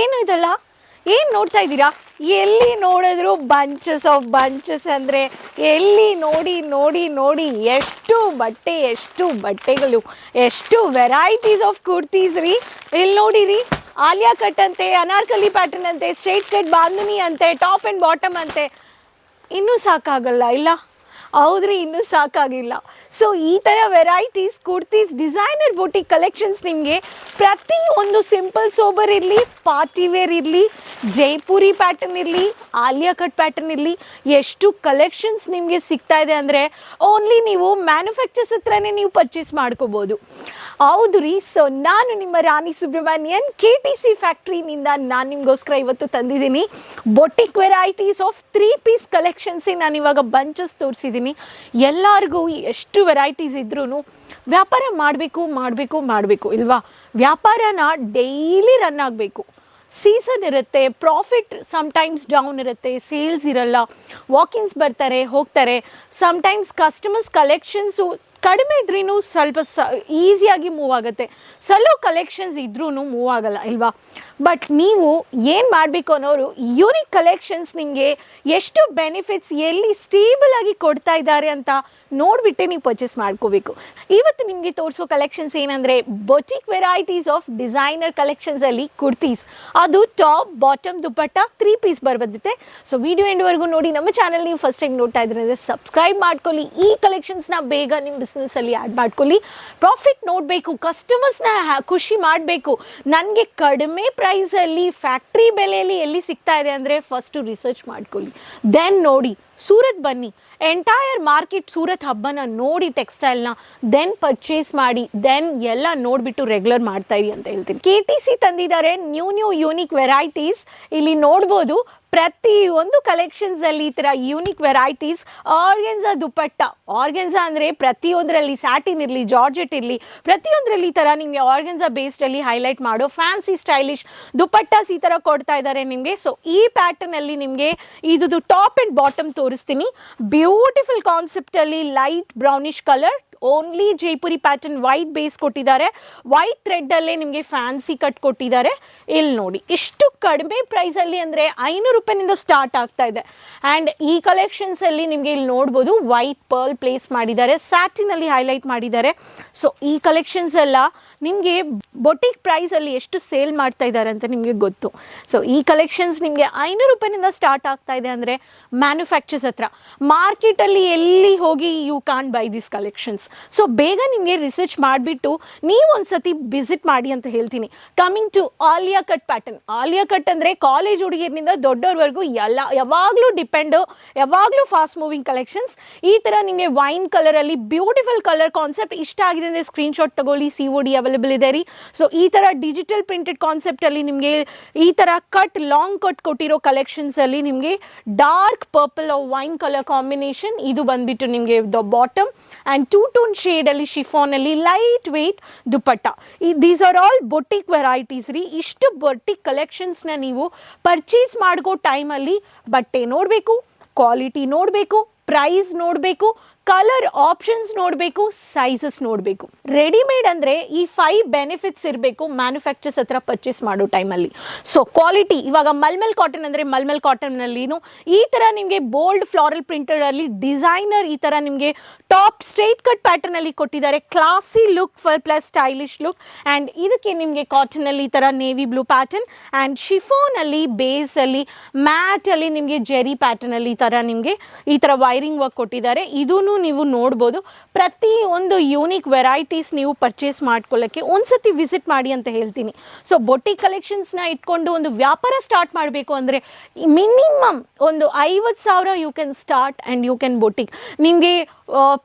ಏನು ಇದಲ್ಲ? ಏನು ನೋಡ್ತಾ ಇದ್ದೀರಾ? ಎಲ್ಲಿ ನೋಡಿದ್ರು ಬಂಚಸ್ ಆಫ್ ಬಂಚಸ್ ಅಂದರೆ ಎಲ್ಲಿ ನೋಡಿ ನೋಡಿ ನೋಡಿ ಎಷ್ಟು ಬಟ್ಟೆ, ಎಷ್ಟು ಬಟ್ಟೆಗಳು, ಎಷ್ಟು ವೆರೈಟೀಸ್ ಆಫ್ ಕುರ್ತೀಸ್ ರೀ. ಇಲ್ಲಿ ನೋಡಿರಿ? ಆಲಿಯಾ ಕಟ್ ಅಂತೆ, ಅನಾರ್ಕಲಿ ಪ್ಯಾಟರ್ನ್ ಅಂತೆ ಸ್ಟ್ರೈಟ್ ಕಟ್ ಬಾಂಧುನಿ ಅಂತೆ ಟಾಪ್ ಆ್ಯಂಡ್ ಬಾಟಮ್ ಅಂತೆ. ಇನ್ನೂ ಸಾಕಾಗಲ್ಲ, ಇಲ್ಲ? ಹೌದ್ರಿ, ಇನ್ನೂ ಸಾಕಾಗಿಲ್ಲ. ಸೊ ಈ ಥರ varieties kurtis designer boutique collections ನಿಮಗೆ ಪ್ರತಿ ಒಂದು ಸಿಂಪಲ್ ಸೋಬರ್ ಇರಲಿ ಪಾರ್ಟಿ ವೇರ್ ಇರಲಿ ಜೈಪುರಿ ಪ್ಯಾಟರ್ನ್ ಇರಲಿ ಆಲಿಯಾ ಕಟ್ ಪ್ಯಾಟರ್ನ್ ಇರಲಿ, ಎಷ್ಟು ಕಲೆಕ್ಷನ್ಸ್ ನಿಮಗೆ ಸಿಗ್ತಾ ಇದೆ ಅಂದರೆ ಓನ್ಲಿ ನೀವು ಮ್ಯಾನುಫ್ಯಾಕ್ಚರ್ಸ್ ಹತ್ರನೇ ನೀವು ಪರ್ಚೇಸ್ ಮಾಡ್ಕೋಬೋದು. ಹೌದು ರೀ. ಸೊ ನಾನು ನಿಮ್ಮ Rani Subramanian K T C ಫ್ಯಾಕ್ಟ್ರಿನಿಂದ ನಾನು ನಿಮಗೋಸ್ಕರ ಇವತ್ತು ತಂದಿದ್ದೀನಿ. Boutique varieties of three piece ಕಲೆಕ್ಷನ್ಸೇ ನಾನು ಇವಾಗ ಬಂಚಸ್ ತೋರಿಸಿದ್ದೀನಿ. ಎಲ್ಲರಿಗೂ ಎಷ್ಟು ವೆರೈಟೀಸ್ ಇದ್ರೂ ವ್ಯಾಪಾರ ಮಾಡಬೇಕು ಮಾಡಬೇಕು ಮಾಡಬೇಕು, ಇಲ್ವಾ? ವ್ಯಾಪಾರನ ಡೈಲಿ ರನ್ ಆಗಬೇಕು. ಸೀಸನ್ ಇರುತ್ತೆ ಪ್ರಾಫಿಟ್ ಸಮ್ಟೈಮ್ಸ್ ಡೌನ್ ಇರುತ್ತೆ ಸೇಲ್ಸ್ ಇರಲ್ಲ. ವಾಕಿಂಗ್ಸ್ ಬರ್ತಾರೆ, ಹೋಗ್ತಾರೆ. ಸಮ್ಟೈಮ್ಸ್ ಕಸ್ಟಮರ್ಸ್ ಕಲೆಕ್ಷನ್ಸು ಕಡಿಮೆ ಇದ್ರೂ ಸ್ವಲ್ಪ ಸ ಈಸಿಯಾಗಿ ಮೂವ್ ಆಗುತ್ತೆ. ಸಲೋ ಕಲೆಕ್ಷನ್ಸ್ ಇದ್ರೂ ಮೂವ್ ಆಗಲ್ಲ ಇಲ್ವಾ? ಬಟ್ ನೀವು ಏನು ಮಾಡಬೇಕು ಅನ್ನೋರು ಯೂನಿಕ್ ಕಲೆಕ್ಷನ್ಸ್ ನಿಮಗೆ ಎಷ್ಟು ಬೆನಿಫಿಟ್ಸ್ ಎಲ್ಲಿ ಸ್ಟೇಬಲ್ ಆಗಿ ಕೊಡ್ತಾ ಇದ್ದಾರೆ ಅಂತ ನೋಡಿಬಿಟ್ಟೆ ನೀವು ಪರ್ಚೇಸ್ ಮಾಡ್ಕೋಬೇಕು. ಇವತ್ತು ನಿಮಗೆ ತೋರಿಸೋ ಕಲೆಕ್ಷನ್ಸ್ ಏನಂದರೆ ಬೊಟಿಕ್ ವೆರೈಟೀಸ್ ಆಫ್ ಡಿಸೈನರ್ ಕಲೆಕ್ಷನ್ಸಲ್ಲಿ ಕುರ್ತೀಸ್ ಅದು top bottom dupatta three piece ಬರುತ್ತೆ ಸೊ ವಿಡಿಯೋ ಎಂಡ್ವರೆಗೂ ನೋಡಿ, ನಮ್ಮ ಚಾನಲ್ ನೀವು ಫಸ್ಟ್ ಟೈಮ್ ನೋಡ್ತಾ ಇದ್ರೆ ಅಂದರೆ ಸಬ್ಸ್ಕ್ರೈಬ್ ಮಾಡ್ಕೊಳ್ಳಿ. ಈ ಕಲೆಕ್ಷನ್ಸ್ನ ಬೇಗ ನಿಮ್ಮ ಬಿಸ್ನೆಸ್ಸಲ್ಲಿ ಆ್ಯಡ್ ಮಾಡ್ಕೊಳ್ಳಿ. ಪ್ರಾಫಿಟ್ ನೋಡಬೇಕು ಕಸ್ಟಮರ್ಸ್ನ ಖುಷಿ ಮಾಡಬೇಕು. ನನಗೆ ಕಡಿಮೆ ಪ್ರೈಸಲ್ಲಿ ಫ್ಯಾಕ್ಟ್ರಿ ಬೆಲೆಯಲ್ಲಿ ಎಲ್ಲಿ ಸಿಗ್ತಾ ಇದೆ ಅಂದರೆ ಫಸ್ಟು ರಿಸರ್ಚ್ ಮಾಡ್ಕೊಳ್ಳಿ. ದೆನ್ ನೋಡಿ, ಸೂರತ್ ಬನ್ನಿ. ಎಂಟೈರ್ ಮಾರ್ಕೆಟ್ ಸೂರತ್ ಹಬ್ಬನ ನೋಡಿ ಟೆಕ್ಸ್ಟೈಲ್ನ ದೆನ್ ಪರ್ಚೇಸ್ ಮಾಡಿ ದೆನ್ ಎಲ್ಲ ನೋಡಿಬಿಟ್ಟು ರೆಗ್ಯುಲರ್ ಮಾಡ್ತಾ ಇರಿ ಅಂತ ಹೇಳ್ತೀನಿ. ಕೆ ಟಿ ಸಿ ತಂದಿದ್ದಾರೆ ನ್ಯೂ ನ್ಯೂ ಯೂನಿಕ್ ವೆರೈಟೀಸ್ ಇಲ್ಲಿ ನೋಡ್ಬೋದು ಪ್ರತಿ ಒಂದು ಕಲೆಕ್ಷನ್ಸಲ್ಲಿ ಈ ತರ unique varieties organza dupatta organza ಅಂದ್ರೆ ಪ್ರತಿಯೊಂದರಲ್ಲಿ ಸ್ಯಾಟಿನ್ ಇರಲಿ ಜಾರ್ಜೆಟ್ ಇರಲಿ, ಪ್ರತಿಯೊಂದರಲ್ಲಿ ಈ ಥರ ನಿಮಗೆ ಆರ್ಗೆನ್ಸಾ ಬೇಸ್ಡಲ್ಲಿ ಹೈಲೈಟ್ ಮಾಡೋ ಫ್ಯಾನ್ಸಿ ಸ್ಟೈಲಿಶ್ ದುಪ್ಪಟ್ಟಾಸ್ ಈ ತರ ಕೊಡ್ತಾ ಇದ್ದಾರೆ ನಿಮಗೆ. ಸೊ ಈ ಪ್ಯಾಟರ್ನ್ ಅಲ್ಲಿ ನಿಮಗೆ ಇದು ಟಾಪ್ ಅಂಡ್ ಬಾಟಮ್ ತೋರಿಸ್ತೀನಿ. ಬ್ಯೂಟಿಫುಲ್ ಕಾನ್ಸೆಪ್ಟ್ ಅಲ್ಲಿ light brownish colour only Jaipuri pattern white base ಕೊಟ್ಟಿದ್ದಾರೆ. ವೈಟ್ ಥ್ರೆಡ್ಡಲ್ಲೇ ನಿಮಗೆ ಫ್ಯಾನ್ಸಿ ಕಟ್ ಕೊಟ್ಟಿದ್ದಾರೆ. ಇಲ್ಲಿ ನೋಡಿ, ಇಷ್ಟು ಕಡಿಮೆ ಪ್ರೈಸಲ್ಲಿ ಅಂದರೆ ಐನೂರು ರೂಪಾಯಿನಿಂದ ಸ್ಟಾರ್ಟ್ ಆಗ್ತಾ ಇದೆ. ಆ್ಯಂಡ್ ಈ ಕಲೆಕ್ಷನ್ಸಲ್ಲಿ ನಿಮಗೆ ಇಲ್ಲಿ ನೋಡ್ಬೋದು ವೈಟ್ ಪರ್ಲ್ ಪ್ಲೇಸ್ ಮಾಡಿದ್ದಾರೆ ಸ್ಯಾಟಿನಲ್ಲಿ ಹೈಲೈಟ್ ಮಾಡಿದ್ದಾರೆ. ಸೊ ಈ ಕಲೆಕ್ಷನ್ಸ್ ಎಲ್ಲ ನಿಮಗೆ ಬೊಟಿಕ್ ಪ್ರೈಸಲ್ಲಿ ಎಷ್ಟು ಸೇಲ್ ಮಾಡ್ತಾ ಇದ್ದಾರೆ ಅಂತ ನಿಮಗೆ ಗೊತ್ತು. ಸೊ ಈ ಕಲೆಕ್ಷನ್ಸ್ ನಿಮಗೆ ಐನೂರು ರೂಪಾಯಿನಿಂದ ಸ್ಟಾರ್ಟ್ ಆಗ್ತಾ ಇದೆ ಅಂದರೆ ಮ್ಯಾನುಫ್ಯಾಕ್ಚರ್ಸ್ ಹತ್ರ. ಮಾರ್ಕೆಟಲ್ಲಿ ಎಲ್ಲಿ ಹೋಗಿ you can buy this collections so ಬೇಗ ನಿಮಗೆ ರಿಸರ್ಚ್ ಮಾಡಿಬಿಟ್ಟು ನೀವು ಒಂದ್ಸತಿ ವಿಸಿಟ್ ಮಾಡಿ ಅಂತ ಹೇಳ್ತೀನಿ. Coming to Alia cut pattern Alia cut ಅಂದರೆ ಕಾಲೇಜ್ ಹುಡುಗಿಯರಿಂದ ದೊಡ್ಡವ್ರವರೆಗೂ ಎಲ್ಲ, ಯಾವಾಗಲೂ ಡಿಪೆಂಡು ಯಾವಾಗಲೂ ಫಾಸ್ಟ್ ಮೂವಿಂಗ್ ಕಲೆಕ್ಷನ್ಸ್ ಈ ಥರ ನಿಮಗೆ ವೈನ್ ಕಲರಲ್ಲಿ ಬ್ಯೂಟಿಫುಲ್ ಕಲರ್ ಕಾನ್ಸೆಪ್ಟ್ ಇಷ್ಟ ಆಗಿದೆ ಅಂದರೆ ಸ್ಕ್ರೀನ್ಶಾಟ್ ತಗೊಳ್ಳಿ ಸಿ ಒ ಡಿ ಅವೈಲೇಬಲ್ ಇದೆ ರೀ. ಸೊ ಈ ಥರ ಡಿಜಿಟಲ್ ಪ್ರಿಂಟೆಡ್ ಕಾನ್ಸೆಪ್ಟಲ್ಲಿ ನಿಮಗೆ ಈ ಥರ ಕಟ್ ಲಾಂಗ್ ಕಟ್ ಕೊಟ್ಟಿರೋ ಕಲೆಕ್ಷನ್ಸಲ್ಲಿ ನಿಮಗೆ dark purple wine colour combination ಇದು ಬಂದ್ಬಿಟ್ಟು ನಿಮಗೆ the bottom and two tone ಶೇಡಲ್ಲಿ ಶಿಫಾನಲ್ಲಿ ಲೈಟ್ ವೆಯ್ಟ್ ದುಪ್ಪಟ್ಟ ಈ these are all boutique varieties ರೀ. ಇಷ್ಟು ಬೊಟಿಕ್ ಕಲೆಕ್ಷನ್ಸ್ನ ನೀವು ಪರ್ಚೇಸ್ ಮಾಡೋ ಟೈಮಲ್ಲಿ ಬಟ್ಟೆ ನೋಡಬೇಕು ಕ್ವಾಲಿಟಿ ನೋಡಬೇಕು ಪ್ರೈಸ್ ನೋಡಬೇಕು ಕಲರ್ ಆಪ್ಷನ್ಸ್ ನೋಡಬೇಕು ಸೈಜಸ್ ನೋಡಬೇಕು. ರೆಡಿಮೇಡ್ ಅಂದರೆ ಈ ಫೈವ್ ಬೆನಿಫಿಟ್ಸ್ ಇರಬೇಕು ಮ್ಯಾನುಫ್ಯಾಕ್ಚರ್ಸ್ ಹತ್ರ ಪರ್ಚೇಸ್ ಮಾಡೋ ಟೈಮಲ್ಲಿ ಸೊ ಕ್ವಾಲಿಟಿ ಇವಾಗ ಮಲ್ಮೆಲ್ ಕಾಟನ್ ಅಂದರೆ ಮಲ್ಮಲ್ ಕಾಟನ್ನಲ್ಲಿನೂ ಈ ಥರ ನಿಮಗೆ ಬೋಲ್ಡ್ ಫ್ಲಾರಲ್ ಪ್ರಿಂಟರಲ್ಲಿ ಡಿಸೈನರ್ ಈ ಥರ ನಿಮಗೆ ಟಾಪ್ ಸ್ಟ್ರೈಟ್ ಕಟ್ ಪ್ಯಾಟರ್ನಲ್ಲಿ ಕೊಟ್ಟಿದ್ದಾರೆ. Classy look for plus stylish look and ಇದಕ್ಕೆ ನಿಮಗೆ ಕಾಟನಲ್ಲಿ ಈ ಥರ ನೇವಿ ಬ್ಲೂ ಪ್ಯಾಟರ್ನ್ ಆ್ಯಂಡ್ ಶಿಫೋನಲ್ಲಿ ಬೇಸಲ್ಲಿ ಮ್ಯಾಟಲ್ಲಿ ನಿಮಗೆ ಜೆರಿ ಪ್ಯಾಟರ್ನಲ್ಲಿ ಈ ಥರ ನಿಮಗೆ ಈ ಥರ ವೈರಿಂಗ್ ವರ್ಕ್ ಕೊಟ್ಟಿದ್ದಾರೆ. ಇದೂ ನೀವು ನೋಡ್ಬೋದು. ಪ್ರತಿ ಒಂದು ಯೂನಿಕ್ ವೆರೈಟೀಸ್ ನೀವು ಪರ್ಚೇಸ್ ಮಾಡ್ಕೊಳ್ಳೋಕ್ಕೆ ಒಂದ್ಸತಿ ವಿಸಿಟ್ ಮಾಡಿ ಅಂತ ಹೇಳ್ತೀನಿ. ಸೊ ಬೊಟಿಕ್ ಕಲೆಕ್ಷನ್ಸ್ನ ಇಟ್ಕೊಂಡು ಒಂದು ವ್ಯಾಪಾರ ಸ್ಟಾರ್ಟ್ ಮಾಡಬೇಕು ಅಂದರೆ ಮಿನಿಮಮ್ ಒಂದು ಐವತ್ತು ಸಾವಿರ you can start and you can boutique ನಿಮಗೆ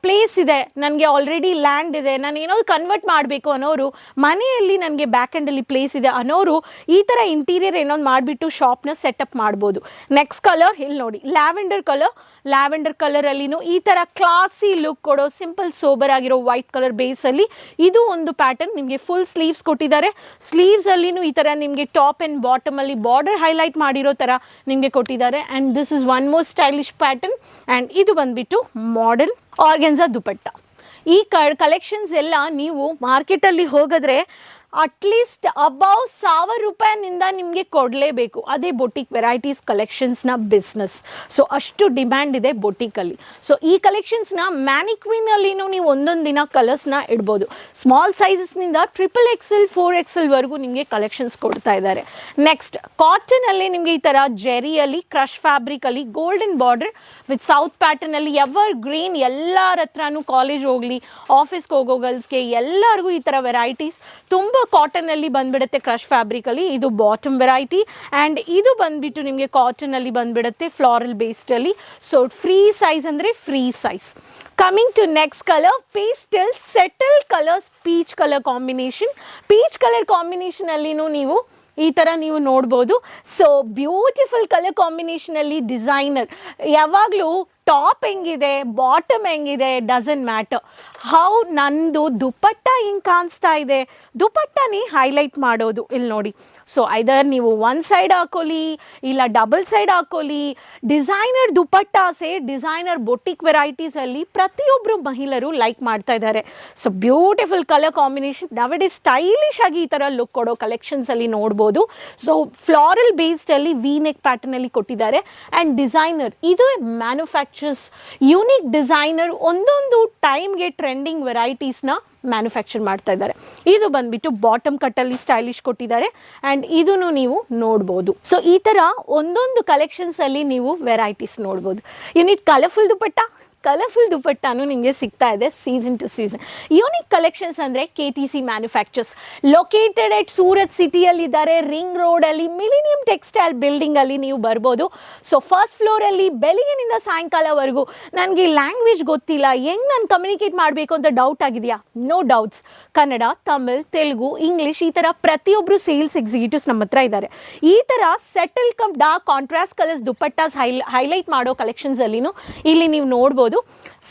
ಪ್ಲೇಸ್ ಇದೆ. ನನಗೆ ಆಲ್ರೆಡಿ ಲ್ಯಾಂಡ್ ಇದೆ. ನಾನು ಏನೋ ಕನ್ವರ್ಟ್ ಮಾಡಬೇಕು ಅನ್ನೋರು, ಮನೆಯಲ್ಲಿ ನನಗೆ ಬ್ಯಾಕ್ ಎಂಡಲ್ಲಿ ಪ್ಲೇಸ್ ಇದೆ ಅನ್ನೋರು, ಈ ಥರ ಇಂಟೀರಿಯರ್ ಏನೋ ಮಾಡಿಬಿಟ್ಟು ಶಾಪ್ನ ಸೆಟಪ್ ಮಾಡ್ಬೋದು. ನೆಕ್ಸ್ಟ್ ಕಲರ್ ಇಲ್ಲಿ ನೋಡಿ. ಲ್ಯಾವೆಂಡರ್ ಕಲರ್ ಲ್ಯಾವೆಂಡರ್ ಕಲರಲ್ಲಿನೂ ಈ ಥರ ಕ್ಲಾಸಿ ಲುಕ್ ಕೊಡೋ ಸಿಂಪಲ್ ಸೋಬರ್ ಆಗಿರೋ ವೈಟ್ ಕಲರ್ ಬೇಸಲ್ಲಿ ಇದು ಒಂದು ಪ್ಯಾಟರ್ನ್ ನಿಮಗೆ ಫುಲ್ ಸ್ಲೀವ್ಸ್ ಕೊಟ್ಟಿದ್ದಾರೆ. ಸ್ಲೀವ್ಸಲ್ಲಿನೂ ಈ ಥರ ನಿಮಗೆ ಟಾಪ್ ಆ್ಯಂಡ್ ಬಾಟಮಲ್ಲಿ ಬಾರ್ಡರ್ ಹೈಲೈಟ್ ಮಾಡಿರೋ ಥರ ನಿಮಗೆ ಕೊಟ್ಟಿದ್ದಾರೆ. And this is one more stylish pattern and ಇದು ಬಂದ್ಬಿಟ್ಟು ಮಾಡೆಲ್ ಆರ್ಗೆನ್ಸಾ ದುಪಟ್ಟ ಈ ಕಲೆಕ್ಷನ್ಸ್ ಎಲ್ಲ ನೀವು ಮಾರ್ಕೆಟಲ್ಲಿ ಹೋಗಿದ್ರೆ ಅಟ್ಲೀಸ್ಟ್ ಅಬೌವ್ ಸಾವಿರ ರೂಪಾಯಿನಿಂದ ನಿಮಗೆ ಕೊಡಲೇಬೇಕು. ಅದೇ ಬೊಟಿಕ್ ವೆರೈಟೀಸ್ ಕಲೆಕ್ಷನ್ಸ್ನ ಬಿಸ್ನೆಸ್ ಸೊ ಅಷ್ಟು ಡಿಮ್ಯಾಂಡ್ ಇದೆ ಬೊಟಿಕಲ್ಲಿ ಸೊ ಈ ಕಲೆಕ್ಷನ್ಸ್ನ ಮ್ಯಾನಿಕ್ವಿನಲ್ಲಿನೂ ನೀವು ಒಂದೊಂದು ದಿನ ಕಲರ್ಸ್ನ ಇಡ್ಬೋದು. ಸ್ಮಾಲ್ ಸೈಜಸ್ನಿಂದ ಟ್ರಿಪಲ್ ಎಕ್ಸೆಲ್ ಫೋರ್ ಎಕ್ಸೆಲ್ವರೆಗೂ ನಿಮಗೆ ಕಲೆಕ್ಷನ್ಸ್ ಕೊಡ್ತಾ ಇದ್ದಾರೆ. ನೆಕ್ಸ್ಟ್ ಕಾಟನಲ್ಲಿ ನಿಮಗೆ ಈ ಥರ ಜೆರಿಯಲ್ಲಿ ಕ್ರಷ್ ಫ್ಯಾಬ್ರಿಕಲ್ಲಿ ಗೋಲ್ಡನ್ ಬಾರ್ಡರ್ ವಿತ್ ಸೌತ್ ಪ್ಯಾಟರ್ನಲ್ಲಿ ಎವರ್ ಗ್ರೀನ್ ಎಲ್ಲರ ಹತ್ರನೂ ಕಾಲೇಜ್ ಹೋಗಲಿ ಆಫೀಸ್ಗೆ ಹೋಗೋ ಗರ್ಲ್ಸ್ಗೆ ಎಲ್ಲರಿಗೂ ಈ ಥರ ವೆರೈಟೀಸ್ ತುಂಬ ಕಾಟನಲ್ಲಿ ಬಂದ್ಬಿಡುತ್ತೆ ಕ್ರಶ್ ಫ್ಯಾಬ್ರಿಕಲ್ಲಿ ಇದು ಬಾಟಮ್ ವೆರೈಟಿ ಅಂಡ್ ಇದು ಬಂದ್ಬಿಟ್ಟು ನಿಮಗೆ ಕಾಟನಲ್ಲಿ ಬಂದ್ಬಿಡುತ್ತೆ ಫ್ಲಾರಲ್ ಬೇಸ್ಡಲ್ಲಿ ಸೊ ಫ್ರೀ ಸೈಜ್ ಅಂದರೆ free size coming to next colour pastel subtle colours peach colour combination peach colour ಕಾಂಬಿನೇಷನಲ್ಲಿನೂ ನೀವು ಈ ಥರ ನೀವು ನೋಡ್ಬೋದು. ಸೊ ಬ್ಯೂಟಿಫುಲ್ ಕಲರ್ ಕಾಂಬಿನೇಷನಲ್ಲಿ ಡಿಸೈನರ್ ಯಾವಾಗಲೂ ಟಾಪ್ ಹೆಂಗಿದೆ, ಬಾಟಮ್ ಹೆಂಗಿದೆ ಡಸನ್ ಮ್ಯಾಟರ್ ಹೌ ನಂದು ದುಪ್ಪಟ್ಟ ಹಿಂಗೆ ಕಾಣಿಸ್ತಾ ಇದೆ. ದುಪ್ಪಟ್ಟನೇ ಹೈಲೈಟ್ ಮಾಡೋದು ಇಲ್ಲಿ ನೋಡಿ. ಸೊ ಐದರ್ ನೀವು ಒನ್ ಸೈಡ್ ಹಾಕೊಳ್ಳಿ, ಇಲ್ಲ ಡಬಲ್ ಸೈಡ್ ಹಾಕೊಳ್ಳಿ. ಡಿಸೈನರ್ ದುಪ್ಪಟ್ಟಾಸೆ ಡಿಸೈನರ್ ಬೊಟಿಕ್ ವೆರೈಟೀಸಲ್ಲಿ ಪ್ರತಿಯೊಬ್ಬರು ಮಹಿಳೆಯರು ಲೈಕ್ ಮಾಡ್ತಾ ಇದ್ದಾರೆ. ಸೊ ಬ್ಯೂಟಿಫುಲ್ ಕಲರ್ ಕಾಂಬಿನೇಷನ್ ನಾವಡಿ ಸ್ಟೈಲಿಶ್ ಆಗಿ ಈ ಥರ ಲುಕ್ ಕೊಡೋ ಕಲೆಕ್ಷನ್ಸಲ್ಲಿ ನೋಡ್ಬೋದು. ಸೊ ಫ್ಲಾರಲ್ ಬೇಸ್ಡಲ್ಲಿ ವಿ ನೆಕ್ ಪ್ಯಾಟರ್ನಲ್ಲಿ ಕೊಟ್ಟಿದ್ದಾರೆ. ಆ್ಯಂಡ್ ಡಿಸೈನರ್ ಇದು ಮ್ಯಾನುಫ್ಯಾಕ್ಚರ್ಸ್ ಯೂನಿಕ್ ಡಿಸೈನರ್ ಒಂದೊಂದು ಟೈಮ್ಗೆ ಟ್ರೆಂಡಿಂಗ್ ವೆರೈಟೀಸ್ನ ಮ್ಯಾನುಫ್ಯಾಕ್ಚರ್ ಮಾಡ್ತಾ ಇದ್ದಾರೆ. ಇದು ಬಂದ್ಬಿಟ್ಟು ಬಾಟಮ್ ಕಟ್ಟಲ್ಲಿ ಸ್ಟೈಲಿಶ್ ಕೊಟ್ಟಿದ್ದಾರೆ ಆ್ಯಂಡ್ ಇದನ್ನು ನೀವು ನೋಡ್ಬೋದು. ಸೊ ಈ ಥರ ಒಂದೊಂದು ಕಲೆಕ್ಷನ್ಸಲ್ಲಿ ನೀವು ವೆರೈಟೀಸ್ ನೋಡ್ಬೋದು. ಯೂನಿಟ್ ಕಲರ್ಫುಲ್ ದುಪಟ್ಟ ಕಲರ್ಫುಲ್ ದುಪಟ್ಟಾನು ನಿಮಗೆ ಸಿಗ್ತಾ ಇದೆ season to season unique collections ಅಂದರೆ K T C manufacturers located at Surat ಸಿಟಿಯಲ್ಲಿದ್ದಾರೆ ring ರೋಡಲ್ಲಿ ಮಿಲಿನಿಯಂ ಟೆಕ್ಸ್ಟೈಲ್ ಬಿಲ್ಡಿಂಗಲ್ಲಿ ನೀವು ಬರ್ಬೋದು. ಸೊ ಫಸ್ಟ್ ಫ್ಲೋರಲ್ಲಿ ಬೆಳಿಗ್ಗೆನಿಂದ ಸಾಯಂಕಾಲವರೆಗೂ. ನನಗೆ ಲ್ಯಾಂಗ್ವೇಜ್ ಗೊತ್ತಿಲ್ಲ. ಹೆಂಗೆ ನಾನು ಕಮ್ಯುನಿಕೇಟ್ ಮಾಡಬೇಕು ಅಂತ ಡೌಟ್ ಆಗಿದೆಯಾ? No doubts Kannada, Tamil, Telugu English ಈ ಥರ ಪ್ರತಿಯೊಬ್ಬರು ಸೇಲ್ಸ್ ಎಕ್ಸಿಕ್ಯೂಟಿವ್ಸ್ ನಮ್ಮ ಹತ್ರ ಇದ್ದಾರೆ. ಈ ಥರ subtle cum dark contrast colours dupattas highlight ಮಾಡೋ ಕಲೆಕ್ಷನ್ಸಲ್ಲಿನೂ ಇಲ್ಲಿ ನೀವು ನೋಡ್ಬೋದು.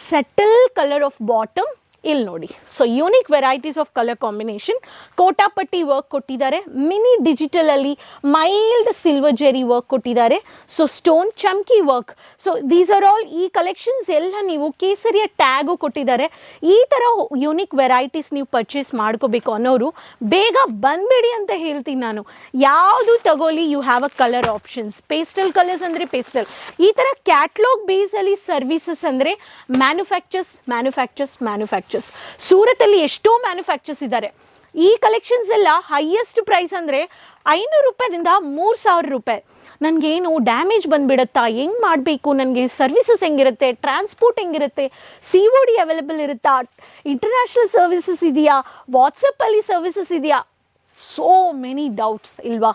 ಸೆಟಲ್ ಕಲರ್ ಆಫ್ ಬಾಟಮ್ ಇಲ್ಲಿ ನೋಡಿ. So unique varieties of colour combination ಕೋಟಾಪಟ್ಟಿ work ಕೊಟ್ಟಿದ್ದಾರೆ. ಮಿನಿ ಡಿಜಿಟಲ್ ಅಲ್ಲಿ ಮೈಲ್ಡ್ ಸಿಲ್ವರ್ ಜೆರಿ ವರ್ಕ್ ಕೊಟ್ಟಿದ್ದಾರೆ. So stone ಚಮ್ಕಿ work so these are all ಈ ಕಲೆಕ್ಷನ್ಸ್ ಎಲ್ಲ ನೀವು ಕೇಸರಿಯ ಟ್ಯಾಗು ಕೊಟ್ಟಿದ್ದಾರೆ. ಈ ಥರ ಯೂನಿಕ್ ವೆರೈಟೀಸ್ ನೀವು ಪರ್ಚೇಸ್ ಮಾಡ್ಕೋಬೇಕು ಅನ್ನೋರು ಬೇಗ ಬಂದ್ಬಿಡಿ ಅಂತ ಹೇಳ್ತೀನಿ ನಾನು. ಯಾವುದು ತಗೊಳ್ಳಿ you have a colour options pastel colours ಅಂದರೆ ಪೇಸ್ಟಲ್ ಈ ಥರ ಕ್ಯಾಟ್ಲಾಗ್ ಬೇಸಲ್ಲಿ ಸರ್ವಿಸಸ್ ಅಂದರೆ ಮ್ಯಾನುಫ್ಯಾಕ್ಚರ್ಸ್ ಮ್ಯಾನುಫ್ಯಾಕ್ಚರ್ಸ್ ಮ್ಯಾನುಫ್ಯಾಕ್ಚರ್ಸ್ ಸೂರತಲ್ಲಿ ಎಷ್ಟೋ ಮ್ಯಾನುಫ್ಯಾಕ್ಚರ್ಸ್ ಇದ್ದಾರೆ. ಈ ಕಲೆಕ್ಷನ್ಸ್ ಎಲ್ಲ ಹೈಯೆಸ್ಟ್ ಪ್ರೈಸ್ ಅಂದರೆ ಐನೂರು ರೂಪಾಯಿಂದ ಮೂರು ಸಾವಿರ ರೂಪಾಯಿ. ನನಗೇನು ಡ್ಯಾಮೇಜ್ ಬಂದುಬಿಡುತ್ತಾ? ಹೆಂಗೆ ಮಾಡಬೇಕು? ನನಗೆ ಸರ್ವಿಸಸ್ ಹೆಂಗಿರುತ್ತೆ? ಟ್ರಾನ್ಸ್ಪೋರ್ಟ್ ಹೆಂಗಿರುತ್ತೆ? ಸಿ ಒ ಡಿ ಅವೈಲೇಬಲ್ ಇರುತ್ತಾ? ಇಂಟರ್ನ್ಯಾಷನಲ್ ಸರ್ವಿಸಸ್ ಇದೆಯಾ? ವಾಟ್ಸಪ್ಪಲ್ಲಿ ಸರ್ವಿಸಸ್ ಇದೆಯಾ? ಸೋ ಮೆನಿ ಡೌಟ್ಸ್ ಇಲ್ವಾ?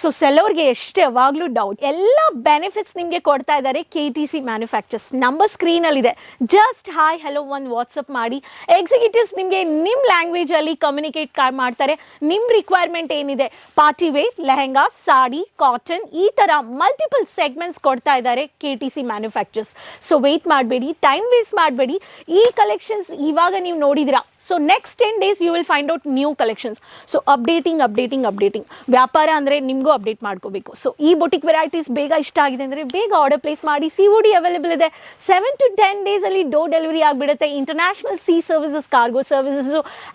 ಸೊ ಸೆಲೋರ್ಗೆ ಎಷ್ಟು ಯಾವಾಗಲೂ ಡೌಟ್ ಎಲ್ಲ ಬೆನಿಫಿಟ್ಸ್ ನಿಮಗೆ ಕೊಡ್ತಾ ಇದ್ದಾರೆ K T C manufacturers number ಸ್ಕ್ರೀನಲ್ಲಿದೆ just hi hello ಒಂದು ವಾಟ್ಸಪ್ ಮಾಡಿ. ಎಕ್ಸಿಕ್ಯೂಟಿವ್ಸ್ ನಿಮಗೆ ನಿಮ್ಮ ಲ್ಯಾಂಗ್ವೇಜಲ್ಲಿ ಕಮ್ಯುನಿಕೇಟ್ ಮಾಡ್ತಾರೆ. ನಿಮ್ಮ ರಿಕ್ವೈರ್ಮೆಂಟ್ ಏನಿದೆ? Party wear lehenga, sari cotton ಈ ಥರ ಮಲ್ಟಿಪಲ್ ಸೆಗ್ಮೆಂಟ್ಸ್ ಕೊಡ್ತಾ ಇದ್ದಾರೆ K T C manufacturers so wait ಮಾಡಬೇಡಿ. ಟೈಮ್ ವೇಸ್ಟ್ ಮಾಡಬೇಡಿ. ಈ ಕಲೆಕ್ಷನ್ಸ್ ಇವಾಗ ನೀವು ನೋಡಿದಿರಾ so next ten days you will find out new collections so updating updating updating ವ್ಯಾಪಾರ ಅಂದರೆ ನಿಮಗೂ ಅಪ್ಡೇಟ್ ಮಾಡ್ಕೋಬೇಕು. ಸೊ ಈ ಬೊಟಿಕ್ ವೆರೈಟೀಸ್ ಬೇಗ ಇಷ್ಟ ಆಗಿದೆ ಅಂದರೆ ಬೇಗ ಆರ್ಡರ್ ಪ್ಲೇಸ್ ಮಾಡಿ ಸಿ ಒ ಡಿ ಅವೈಲೇಬಲ್ ಇದೆ. ಸೆವೆನ್ ಟು ಟೆನ್ ಡೇಸಲ್ಲಿ ಡೋರ್ ಡೆಲಿವರಿ ಆಗಿಬಿಡುತ್ತೆ. International C services cargo services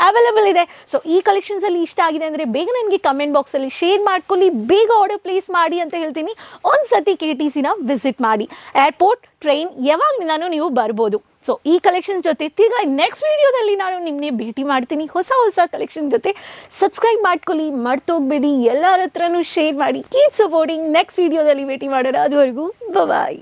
available ಇದೆ. ಸೊ ಈ ಕಲೆಕ್ಷನ್ಸಲ್ಲಿ ಇಷ್ಟ ಆಗಿದೆ ಅಂದರೆ ಬೇಗ ನನಗೆ ಕಮೆಂಟ್ ಬಾಕ್ಸಲ್ಲಿ ಶೇರ್ ಮಾಡ್ಕೊಳ್ಳಿ. ಬೇಗ ಆರ್ಡರ್ ಪ್ಲೇಸ್ ಮಾಡಿ ಅಂತ ಹೇಳ್ತೀನಿ. ಒಂದು ಸತಿ ಕೆ ಟಿ ಸಿನ ವಿಸಿಟ್ ಮಾಡಿ. ಏರ್ಪೋರ್ಟ್ ಟ್ರೈನ್ ಯಾವಾಗಲಿಂದಾನು ನೀವು ಬರ್ಬೋದು. ಸೊ ಈ ಕಲೆಕ್ಷನ್ ಜೊತೆ ತಿರ್ಗಾ ನೆಕ್ಸ್ಟ್ ವಿಡಿಯೋದಲ್ಲಿ ನಾನು ನಿಮ್ಮನ್ನೇ ಭೇಟಿ ಮಾಡ್ತೀನಿ. ಹೊಸ ಹೊಸ ಕಲೆಕ್ಷನ್ ಜೊತೆ ಸಬ್ಸ್ಕ್ರೈಬ್ ಮಾಡ್ಕೊಳ್ಳಿ. ಮರ್ತೋಗ್ಬೇಡಿ ಎಲ್ಲರ ಹತ್ರನೂ ಶೇರ್ ಮಾಡಿ. ಕೀಪ್ ಸಪೋರ್ಟಿಂಗ್ ನೆಕ್ಸ್ಟ್ ವಿಡಿಯೋದಲ್ಲಿ ಭೇಟಿ ಮಾಡೋಣ. ಅದುವರೆಗೂ ಬಾಯ್